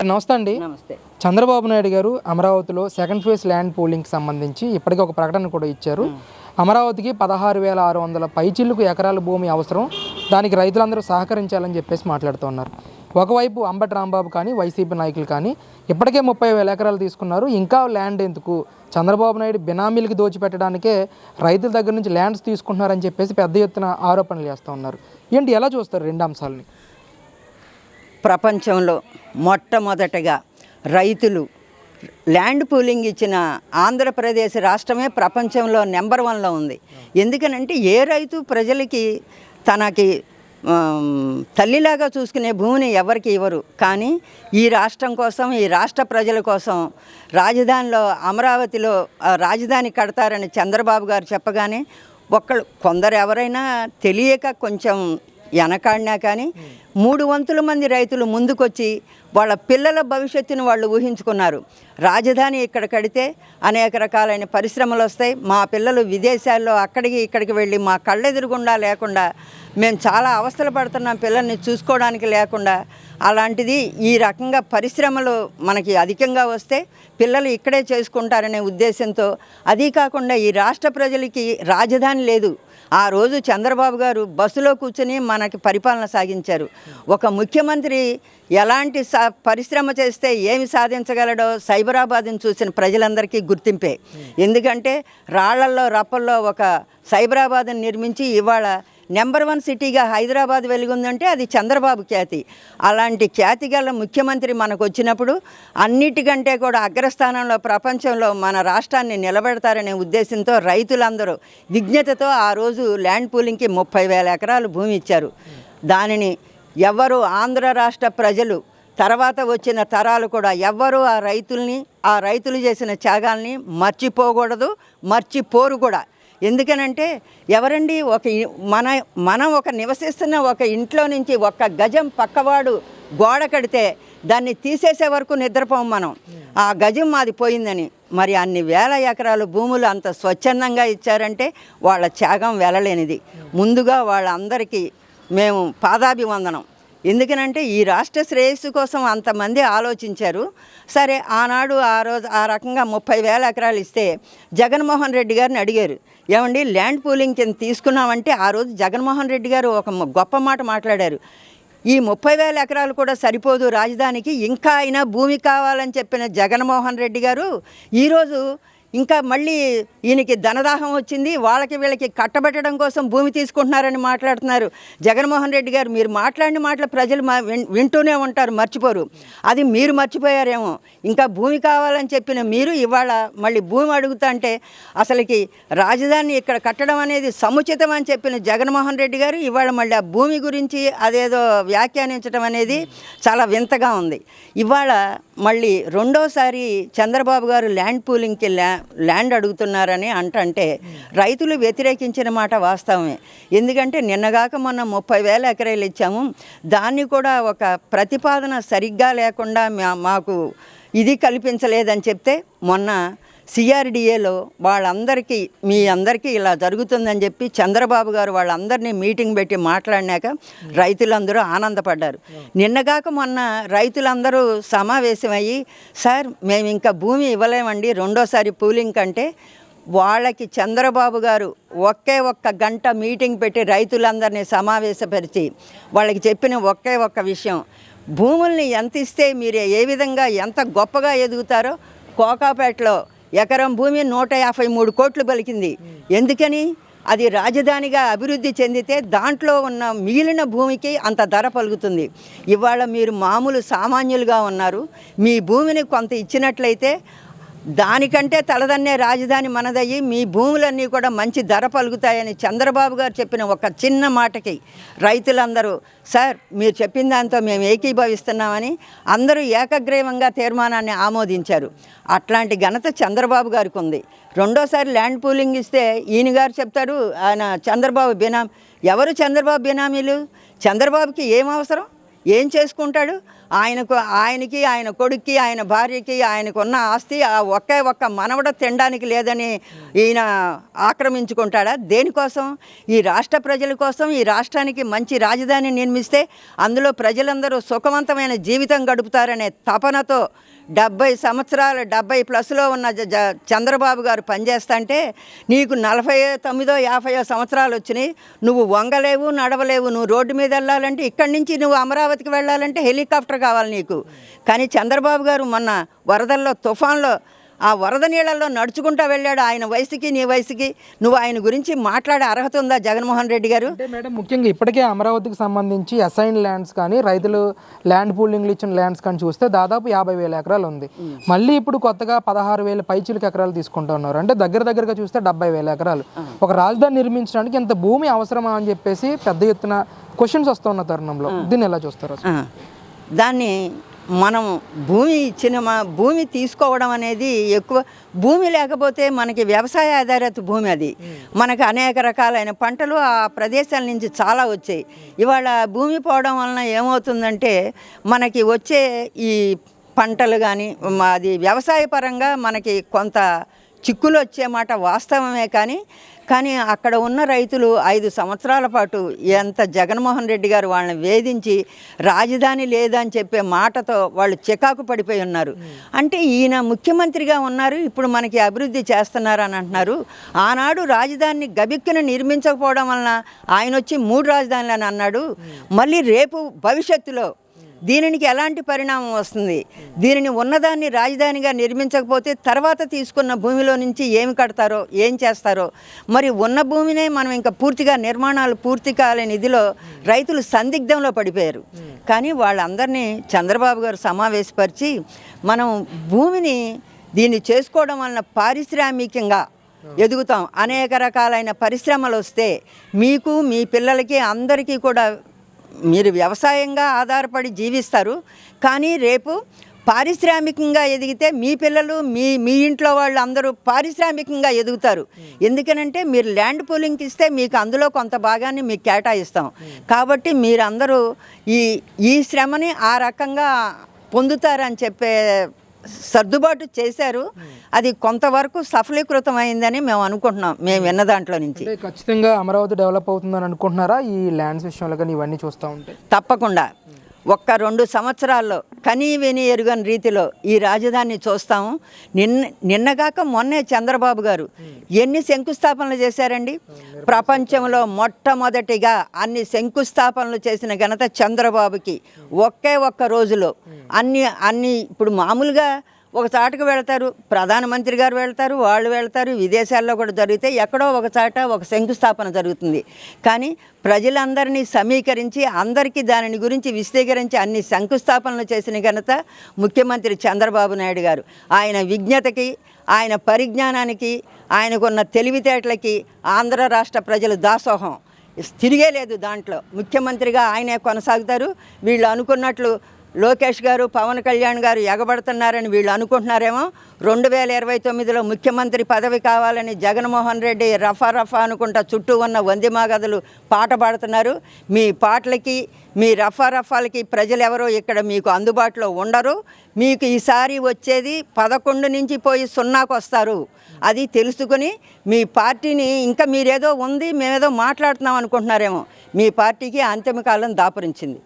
నమస్తే అండి. నమస్తే. చంద్రబాబు నాయుడు గారు అమరావతిలో సెకండ్ ఫేజ్ ల్యాండ్ పూలింగ్కి సంబంధించి ఇప్పటికే ఒక ప్రకటన కూడా ఇచ్చారు. అమరావతికి పదహారు వేల ఆరు వందల పైచిల్లుకు ఎకరాల భూమి అవసరం. దానికి రైతులందరూ సహకరించాలని చెప్పేసి మాట్లాడుతున్నారు ఒకవైపు అంబటి రాంబాబు కానీ వైసీపీ నాయకులు కానీ ఇప్పటికే ముప్పై వేల ఎకరాలు తీసుకున్నారు. ఇంకా ల్యాండ్ ఎందుకు? చంద్రబాబు నాయుడు బినామీలకి దోచిపెట్టడానికే రైతుల దగ్గర నుంచి ల్యాండ్స్ తీసుకుంటున్నారని చెప్పేసి పెద్ద ఎత్తున ఆరోపణలు చేస్తూ ఉన్నారు. ఏంటి ఎలా చూస్తారు రెండు అంశాలని? ప్రపంచంలో మొట్టమొదటగా రైతులు ల్యాండ్ పూలింగ్ ఇచ్చిన ఆంధ్రప్రదేశ్ రాష్ట్రమే ప్రపంచంలో నెంబర్ వన్లో ఉంది. ఎందుకనంటే ఏ రైతు ప్రజలకి తనకి తల్లిలాగా చూసుకునే భూమిని ఎవరికి ఇవ్వరు. కానీ ఈ రాష్ట్రం కోసం ఈ రాష్ట్ర ప్రజల కోసం రాజధానిలో అమరావతిలో రాజధాని కడతారని చంద్రబాబు గారు చెప్పగానే ఒక్కళ్ళు కొందరు ఎవరైనా తెలియక కొంచెం వెనకాడినా కానీ మూడు వంతుల మంది రైతులు ముందుకొచ్చి వాళ్ళ పిల్లల భవిష్యత్తును వాళ్ళు ఊహించుకున్నారు. రాజధాని ఇక్కడ కడితే అనేక రకాలైన పరిశ్రమలు వస్తాయి. మా పిల్లలు విదేశాల్లో అక్కడికి ఇక్కడికి వెళ్ళి మా కళ్ళెదురుగుండా లేకుండా మేము చాలా అవస్థలు పడుతున్నాం పిల్లల్ని చూసుకోవడానికి లేకుండా. అలాంటిది ఈ రకంగా పరిశ్రమలు మనకి అధికంగా వస్తే పిల్లలు ఇక్కడే చేసుకుంటారనే ఉద్దేశంతో అది కాకుండా ఈ రాష్ట్ర ప్రజలకి రాజధాని లేదు. ఆ రోజు చంద్రబాబు గారు బస్సులో కూర్చొని మనకి పరిపాలన సాగించారు. ఒక ముఖ్యమంత్రి ఎలాంటి పరిశ్రమ చేస్తే ఏమి సాధించగలడో సైబరాబాద్ని చూసిన ప్రజలందరికీ గుర్తింపే. ఎందుకంటే రాళ్ళల్లో రప్పల్లో ఒక సైబరాబాద్ని నిర్మించి ఇవాళ నెంబర్ వన్ సిటీగా హైదరాబాద్ వెలుగుందంటే అది చంద్రబాబు ఖ్యాతి. అలాంటి ఖ్యాతి గల ముఖ్యమంత్రి మనకు వచ్చినప్పుడు అన్నిటికంటే కూడా అగ్రస్థానంలో ప్రపంచంలో మన రాష్ట్రాన్ని నిలబెడతారనే ఉద్దేశంతో రైతులందరూ విజ్ఞతతో ఆ రోజు ల్యాండ్ పూలింగ్కి ముప్పై వేల ఎకరాలు భూమి ఇచ్చారు. దానిని ఎవరు ఆంధ్ర రాష్ట్ర ప్రజలు తర్వాత వచ్చిన తరాలు కూడా ఎవ్వరూ ఆ రైతుల్ని ఆ రైతులు చేసిన త్యాగాల్ని మర్చిపోకూడదు మర్చిపోరు కూడా. ఎందుకనంటే ఎవరండి ఒక మన మనం ఒక నివసిస్తున్న ఒక ఇంట్లో నుంచి ఒక గజం పక్కవాడు గోడ కడితే దాన్ని తీసేసే వరకు నిద్రపోం మనం. ఆ గజం మాది పోయిందని. మరి అన్ని వేల ఎకరాలు భూములు అంత స్వచ్ఛందంగా ఇచ్చారంటే వాళ్ళ త్యాగం వెళ్ళలేనిది ముందుగా వాళ్ళందరికీ మేము పాదాభివందనం. ఎందుకనంటే ఈ రాష్ట్ర శ్రేయస్సు కోసం అంతమంది ఆలోచించారు. సరే ఆనాడు ఆ రోజు ఆ రకంగా ముప్పై వేల ఎకరాలు ఇస్తే జగన్మోహన్ రెడ్డి గారిని అడిగారు. ఏమండి ల్యాండ్ పూలింగ్ కింద తీసుకున్నామంటే ఆ రోజు జగన్మోహన్ రెడ్డి గారు ఒక గొప్ప మాట మాట్లాడారు. ఈ ముప్పై వేల ఎకరాలు కూడా సరిపోదు రాజధానికి ఇంకా అయినా భూమి కావాలని చెప్పిన జగన్మోహన్ రెడ్డి గారు ఈరోజు ఇంకా మళ్ళీ ఈయనకి ధనదాహం వచ్చింది వాళ్ళకి వీళ్ళకి కట్టబెట్టడం కోసం భూమి తీసుకుంటున్నారని మాట్లాడుతున్నారు. జగన్మోహన్ రెడ్డి గారు మీరు మాట్లాడిన మాటలు ప్రజలు మా- వింటూనే ఉంటారు మర్చిపోరు. అది మీరు మర్చిపోయారేమో. ఇంకా భూమి కావాలని చెప్పిన మీరు ఇవాళ మళ్ళీ భూమి అడుగుతా అంటే అసలుకి రాజధాని ఇక్కడ కట్టడం అనేది సముచితం అని చెప్పిన జగన్మోహన్ రెడ్డి గారు ఇవాళ మళ్ళీ ఆ భూమి గురించి అదేదో వ్యాఖ్యానించడం అనేది చాలా వింతగా ఉంది. ఇవాళ మళ్ళీ రెండోసారి చంద్రబాబు గారు ల్యాండ్ పూలింగ్కి ల్యా ల్యాండ్ అడుగుతున్నారని అంటంటే రైతులు వ్యతిరేకించిన మాట వాస్తవమే. ఎందుకంటే నిన్నగాక మొన్న ముప్పై వేల ఎకరాలు ఇచ్చాము. దాన్ని కూడా ఒక ప్రతిపాదన సరిగ్గా లేకుండా మా- మాకు ఇది కల్పించలేదని చెప్తే మొన్న సిఆర్డిఏలో వాళ్ళందరికీ మీ అందరికీ ఇలా జరుగుతుందని చెప్పి చంద్రబాబు గారు వాళ్ళందరినీ మీటింగ్ పెట్టి మాట్లాడినాక రైతులందరూ ఆనందపడ్డారు. నిన్నగాక మొన్న రైతులందరూ సమావేశమయ్యి సార్ మేము ఇంకా భూమి ఇవ్వలేమండి రెండోసారి పూలింగ్ కంటే వాళ్ళకి చంద్రబాబు గారు ఒకే ఒక్క గంట మీటింగ్ పెట్టి రైతులందరినీ సమావేశపరిచి వాళ్ళకి చెప్పిన ఒకే ఒక్క విషయం భూముల్ని ఎంత ఇస్తే మీరు ఏ విధంగా ఎంత గొప్పగా ఎదుగుతారో కోకాపేటలో ఎకరం భూమి నూట యాభై మూడు కోట్లు పలికింది. ఎందుకని? అది రాజధానిగా అభివృద్ధి చెందితే దాంట్లో ఉన్న మిగిలిన భూమికి అంత ధర పలుకుతుంది. ఇవాళ మీరు మామూలు సామాన్యులుగా ఉన్నారు. మీ భూమిని కొంత ఇచ్చినట్లయితే దానికంటే తలదన్నే రాజధాని మనదయ్యి మీ భూములన్నీ కూడా మంచి ధర పలుకుతాయని చంద్రబాబు గారు చెప్పిన ఒక చిన్న మాటకి రైతులందరూ సార్ మీరు చెప్పిన దాంతో మేము ఏకీభవిస్తున్నామని అందరూ ఏకగ్రీవంగా తీర్మానాన్ని ఆమోదించారు. అట్లాంటి ఘనత చంద్రబాబు గారికి ఉంది. రెండోసారి ల్యాండ్ పూలింగ్ ఇస్తే ఈయన గారు చెప్తారు ఆయన చంద్రబాబు బినామీ. ఎవరు చంద్రబాబు బినామీలు? చంద్రబాబుకి ఏం అవసరం? ఏం చేసుకుంటాడు? ఆయనకు ఆయనకి ఆయన కొడుక్కి ఆయన భార్యకి ఆయనకు ఉన్న ఆస్తి ఆ ఒకే ఒక్క మనవడ తినడానికి లేదని ఈయన ఆక్రమించుకుంటాడా? దేనికోసం? ఈ రాష్ట్ర ప్రజల కోసం ఈ రాష్ట్రానికి మంచి రాజధాని నిర్మిస్తే అందులో ప్రజలందరూ సుఖవంతమైన జీవితం గడుపుతారనే తపనతో డెబ్బై సంవత్సరాలు డెబ్బై ప్లస్లో ఉన్న జ- చంద్రబాబు గారు పనిచేస్తుంటే నీకు నలభై తొమ్మిదో యాభైయో సంవత్సరాలు వచ్చినాయి. నువ్వు వంగలేవు నడవలేవు. నువ్వు రోడ్డు మీద వెళ్ళాలంటే ఇక్కడి నుంచి నువ్వు అమరావతికి వెళ్ళాలంటే హెలికాప్టర్ కావాలి నీకు. కానీ చంద్రబాబు గారు మొన్న వరదల్లో తుఫాన్లో ఆ వరద నీళ్ళల్లో నడుచుకుంటా వెళ్ళాడు ఆయన వయసుకి నీ వయసుకి. నువ్వు ఆయన గురించి మాట్లాడే అర్హత ఉందా జగన్మోహన్ రెడ్డి గారు? అంటే మేడం ముఖ్యంగా ఇప్పటికే అమరావతికి సంబంధించి అసైన్ ల్యాండ్స్ కానీ రైతులు ల్యాండ్ పూలింగ్లు ఇచ్చిన ల్యాండ్స్ కానీ చూస్తే దాదాపు యాభై వేల ఎకరాలు ఉంది. మళ్ళీ ఇప్పుడు కొత్తగా పదహారు వేల పైచిలకు ఎకరాలు తీసుకుంటా ఉన్నారు. అంటే దగ్గర దగ్గరగా చూస్తే డెబ్బై వేల ఎకరాలు. ఒక రాజధాని నిర్మించడానికి ఇంత భూమి అవసరమా అని చెప్పేసి పెద్ద ఎత్తున క్వశ్చన్స్ వస్తున్న తరుణంలో. దీన్ని ఎలా చూస్తారు దాన్ని మనం భూమి ఇచ్చిన మా భూమి తీసుకోవడం అనేది ఎక్కువ భూమి లేకపోతే మనకి వ్యవసాయ ఆధారిత భూమి అది. మనకు అనేక రకాలైన పంటలు ఆ ప్రదేశాల నుంచి చాలా వచ్చాయి. ఇవాళ భూమి పోవడం వలన ఏమవుతుందంటే మనకి వచ్చే ఈ పంటలు కానీ అది వ్యవసాయ పరంగా మనకి కొంత చిక్కులు వచ్చే మాట వాస్తవమే కానీ కానీ అక్కడ ఉన్న రైతులు ఐదు సంవత్సరాల పాటు ఎంత జగన్మోహన్ రెడ్డి గారు వాళ్ళని వేధించి రాజధాని లేదని చెప్పే మాటతో వాళ్ళు చికాకు పడిపోయి ఉన్నారు. అంటే ఈయన ముఖ్యమంత్రిగా ఉన్నారు ఇప్పుడు మనకి అభివృద్ధి చేస్తున్నారు అని అంటున్నారు. ఆనాడు రాజధానిని గబిక్కున నిర్మించకపోవడం వలన ఆయన వచ్చి మూడు రాజధానులు అని అన్నాడు. మళ్ళీ రేపు భవిష్యత్తులో దీనికి ఎలాంటి పరిణామం వస్తుంది? దీనిని ఉన్నదాన్ని రాజధానిగా నిర్మించకపోతే తర్వాత తీసుకున్న భూమిలో నుంచి ఏమి కడతారో ఏం చేస్తారో? మరి ఉన్న భూమినే మనం ఇంకా పూర్తిగా నిర్మాణాలు పూర్తి కాలేని ఇదిలో రైతులు సందిగ్ధంలో పడిపోయారు. కానీ వాళ్ళందరినీ చంద్రబాబు గారు సమావేశపరిచి మనం భూమిని దీన్ని చేసుకోవడం వలన పారిశ్రామికంగా ఎదుగుతాం. అనేక రకాలైన పరిశ్రమలు వస్తే మీకు మీ పిల్లలకి అందరికీ కూడా మీరు వ్యవసాయంగా ఆధారపడి జీవిస్తారు. కానీ రేపు పారిశ్రామికంగా ఎదిగితే మీ పిల్లలు మీ మీ ఇంట్లో వాళ్ళు అందరూ పారిశ్రామికంగా ఎదుగుతారు. ఎందుకనంటే మీరు ల్యాండ్ పూలింగ్కి ఇస్తే మీకు అందులో కొంత భాగాన్ని మీకు కేటాయిస్తాం. కాబట్టి మీరందరూ ఈ ఈ శ్రమని ఆ రకంగా పొందుతారని చెప్పే సర్దుబాటు చేశారు. అది కొంతవరకు సఫలీకృతం అయిందని మేము అనుకుంటున్నాం. మేము విన్న దాంట్లో నుంచి. ఖచ్చితంగా అమరావతి డెవలప్ అవుతుందని అనుకుంటున్నారా? ఈ ల్యాండ్స్ విషయంలో కానీ ఇవన్నీ చూస్తూ ఉంటే? తప్పకుండా. ఒక్క రెండు సంవత్సరాల్లో కనీ విని ఎరుగని రీతిలో ఈ రాజధాని చూస్తాము. నిన్న నిన్నగాక మొన్నే చంద్రబాబు గారు ఎన్ని శంకుస్థాపనలు చేశారండి? ప్రపంచంలో మొట్టమొదటిగా అన్ని శంకుస్థాపనలు చేసిన ఘనత చంద్రబాబుకి ఒకే ఒక్క రోజులో. అన్ని అన్ని ఇప్పుడు మామూలుగా ఒక చాటుకు వెళ్తారు ప్రధానమంత్రి గారు వెళ్తారు వాళ్ళు వెళ్తారు విదేశాల్లో కూడా జరిగితే ఎక్కడో ఒక చాట ఒక శంకుస్థాపన జరుగుతుంది. కానీ ప్రజలందరినీ సమీకరించి అందరికీ దానిని గురించి విశదీకరించి అన్ని శంకుస్థాపనలు చేసిన ఘనత ముఖ్యమంత్రి చంద్రబాబు నాయుడు గారు. ఆయన విజ్ఞతకి ఆయన పరిజ్ఞానానికి ఆయనకున్న తెలివితేటలకి ఆంధ్ర రాష్ట్ర ప్రజలు దాసోహం. తిరిగే లేదు దాంట్లో. ముఖ్యమంత్రిగా ఆయనే కొనసాగుతారు. వీళ్ళు అనుకున్నట్లు లోకేష్ గారు పవన్ కళ్యాణ్ గారు ఎగబడుతున్నారని వీళ్ళు అనుకుంటున్నారేమో. రెండు వేల ఇరవై తొమ్మిదిలో ముఖ్యమంత్రి పదవి కావాలని జగన్మోహన్ రెడ్డి రఫా రఫా అనుకుంటా చుట్టూ ఉన్న వందిమాగదులు పాట పాడుతున్నారు. మీ పాటలకి మీ రఫా రఫాలకి ప్రజలు ఎవరో ఇక్కడ మీకు అందుబాటులో ఉండరు. మీకు ఈసారి వచ్చేది పదకొండు నుంచి పోయి సున్నాకు వస్తారు. అది తెలుసుకుని మీ పార్టీని ఇంకా మీరేదో ఉంది మేమేదో మాట్లాడుతున్నాం అనుకుంటున్నారేమో. మీ పార్టీకి అంతిమకాలం దాపురించింది.